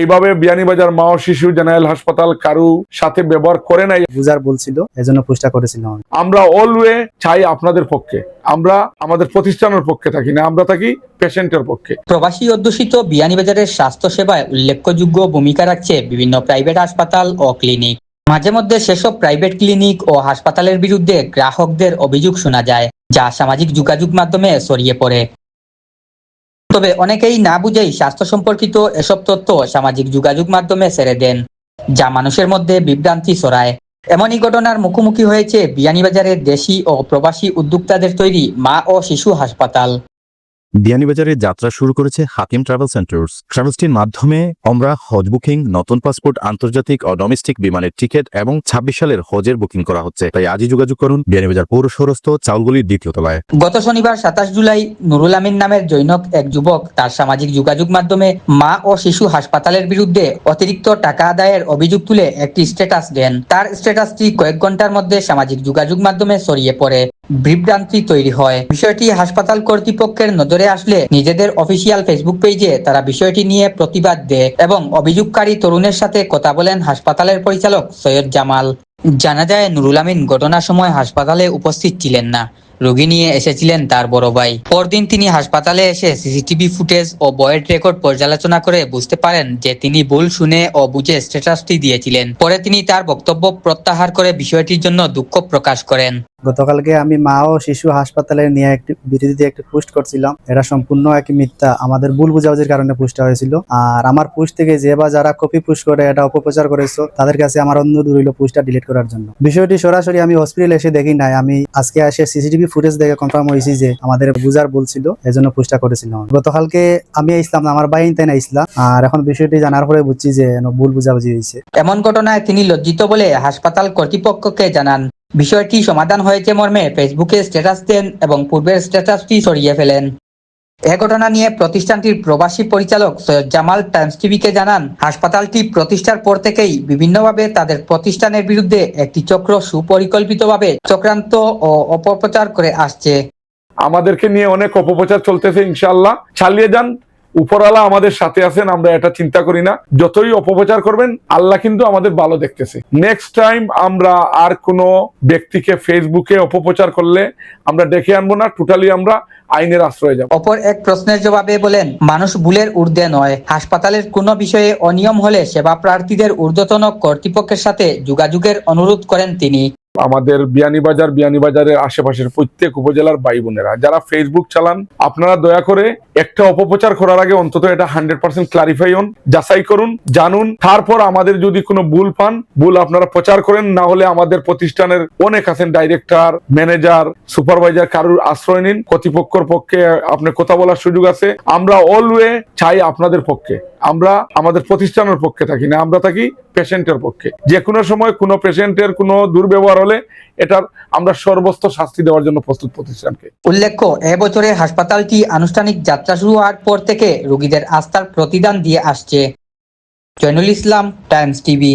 এইভাবে বিয়ানীবাজার মা ও শিশু জেনারেল হাসপাতাল কারু সাথে ব্যবহার করে নাই। বুঝার বলছিল এজন্য পোস্টটা করেছিলাম আমরা অলওয়ে চাই আপনাদের পক্ষে। আমরা আমাদের প্রতিষ্ঠানের পক্ষে থাকি না আমরা থাকি পেশেন্টের পক্ষে। প্রবাসী অধ্যুষিত বিয়ানীবাজারের স্বাস্থ্য সেবায় উল্লেখযোগ্য ভূমিকা রাখছে বিভিন্ন প্রাইভেট হাসপাতাল ও ক্লিনিক। মাঝে মধ্যে সেসব প্রাইভেট ক্লিনিক ও হাসপাতালের বিরুদ্ধে গ্রাহকদের অভিযোগ শোনা যায় যা সামাজিক যোগাযোগ মাধ্যমে ছড়িয়ে পড়ে। তবে অনেকেই না বুঝেই স্বাস্থ্য সম্পর্কিত এসব তথ্য সামাজিক যোগাযোগ মাধ্যমে ছেড়ে দেন, যা মানুষের মধ্যে বিভ্রান্তি ছড়ায়। এমনই ঘটনার মুখোমুখি হয়েছে বিয়ানীবাজারের দেশি ও প্রবাসী উদ্যোক্তাদের তৈরি মা ও শিশু হাসপাতাল। বিয়ানীবাজারে যাত্রা শুরু করেছে হাকিম ট্রাভেল সেন্টার্স। ট্রাভেলসটির মাধ্যমে আমরা হজ বুকিং, নতুন পাসপোর্ট, আন্তর্জাতিক ও ডোমেস্টিক বিমানের টিকিট এবং ছাব্বিশ সালের হজের বুকিং করা হচ্ছে। তাই আজই যোগাযোগ করুন বিয়ানীবাজার পৌর শহরস্থ চাউলগুলির দ্বিতীয় তলায়। গত শনিবার সাতাশ জুলাই নুরুল আমিন নামের জৈনক এক যুবক তার সামাজিক যোগাযোগ মাধ্যমে মা ও শিশু হাসপাতালের বিরুদ্ধে অতিরিক্ত টাকা আদায়ের অভিযোগ তুলে একটি স্ট্যাটাস দেন। তার স্ট্যাটাসটি কয়েক ঘণ্টার মধ্যে সামাজিক যোগাযোগ মাধ্যমে ছড়িয়ে পড়ে। বিভ্রান্তি তৈরি হয়। বিষয়টি হাসপাতাল কর্তৃপক্ষের নজরে আসলে নিজেদের অফিসিয়াল ফেসবুক পেজে তারা বিষয়টি নিয়ে প্রতিবাদ দেয় এবং অভিযোগকারী তরুণের সাথে কথা বলেন হাসপাতালের পরিচালক সৈয়দ জামাল। জানা যায়, নুরুল আমিন ঘটনার সময় হাসপাতালে উপস্থিত ছিলেন না। রোগী নিয়ে এসেছিলেন তার বড় ভাই। পরদিন তিনি হাসপাতালে এসে সিসিটিভি ফুটেজ ও বয়েড রেকর্ড পর্যালোচনা করে বুঝতে পারেন যে তিনি ভুল শুনে ও বুঝে স্ট্যাটাসটি দিয়েছিলেন। পরে তিনি তার বক্তব্য প্রত্যাহার করে বিষয়টির জন্য দুঃখ প্রকাশ করেন। গতকালকে আমি মা ও শিশু হাসপাতালে নিয়ে একটি বিরোধীতে একটি পোস্ট করছিলাম। এটা সম্পূর্ণ একটি মিথ্যা। আমাদের ভুল বুঝাবুঝির কারণে পোস্টটা হয়েছিল। আর আমার পোস্ট থেকে যে বা যারা কপি পোস্ট করে এটা অপপ্রচার করেছ, তাদের কাছে আমার অনুরোধ রইল পোস্টটা ডিলিট করার জন্য। বিষয়টি সরাসরি আমি হসপিটালে এসে দেখি নাই। আমি আজকে এসে সিসিটিভি ফুটেজ দেখে কনফার্ম হয়েছি যে আমাদের বুজার বলছিল এজন্য পোস্টটা করেছিলাম করেছিল গতকালকে আমি ইসলাম আমার বাইন তাই না ইসলাম আর এখন বিষয়টি জানার পরে বুঝছি যে ভুল বুঝাবুঝি হয়েছে। এমন ঘটনায় তিনি লজ্জিত বলে হাসপাতাল কর্তৃপক্ষকে জানান। বিষয়টি সমাধান হয়েছে মর্মে ফেসবুকে স্ট্যাটাস দেন এবং পূর্বের স্ট্যাটাসটি সরিয়ে ফেলেন। এ ঘটনা নিয়ে প্রতিষ্ঠানটির প্রবাসী পরিচালক সৈয়দ জামাল টাইমস টিভিকে জানান, হাসপাতালটি প্রতিষ্ঠার পর থেকেই বিভিন্নভাবে তাদের প্রতিষ্ঠানের বিরুদ্ধে একটি চক্র সুপরিকল্পিতভাবে চক্রান্ত ও অপপ্রচার করে আসছে। আমাদেরকে নিয়ে অনেক অপপ্রচার চলতেছে ইনশাল্লাহ চালিয়ে যান। উপরওয়ালা আমাদের সাথে আছেন, আমরা এটা চিন্তা করি না। যতই অপপ্রচার করবেন, আল্লাহ কিন্তু আমাদের ভালো দেখতেছে। নেক্সট টাইম আমরা আর কোনো ব্যক্তিকে ফেসবুকে অপপ্রচার করলে আমরা ডেকে আনব না টোটালি আমরা আইনের আশ্রয় যাব। অপর এক প্রশ্নের জবাবে বলেন, মানুষ ভুলের ঊর্ধ্বে নয়। হাসপাতালের কোনো বিষয়ে অনিয়ম হলে সেবা প্রার্থীদের ঊর্ধ্বতন কর্তৃপক্ষের সাথে যোগাযোগের অনুরোধ করেন তিনি। আমাদের বিয়ানীবাজার, বিয়ানীবাজারের আশেপাশের প্রত্যেক উপজেলার ভাই বোনেরা। যারা ফেসবুক চালান, আপনারা দয়া করে একটা অপপ্রচার করার আগে অন্তত এটা হান্ড্রেড পার্সেন্ট ক্লারিফাই হন যাচাই করুন, জানুন। তারপর আমাদের যদি কোনো ভুল পান, ভুল আপনারা প্রচার করেন, না হলে আমাদের প্রতিষ্ঠানের অনেক আছেন ডাইরেক্টর ম্যানেজার সুপারভাইজার কারুর আশ্রয় নিন। কর্তৃপক্ষের পক্ষে আপনি কথা বলার সুযোগ আছে। আমরা অলওয়ে চাই আপনাদের পক্ষে। আমরা আমাদের প্রতিষ্ঠানের পক্ষে থাকি না, আমরা থাকি পেশেন্টের পক্ষে। যে কোনো সময় কোনো পেশেন্টের কোনো দুর্ব্যবহার হলে এটার আমরা সর্বস্ত শাস্তি দেওয়ার জন্য প্রস্তুত প্রতিষ্ঠানকে। উল্লেখ্য এবছরে হাসপাতালটি আনুষ্ঠানিক যাত্রা শুরু হওয়ার পর থেকে রোগীদের আস্থার প্রতিদান দিয়ে আসছে। Joynul Islam, Times TV.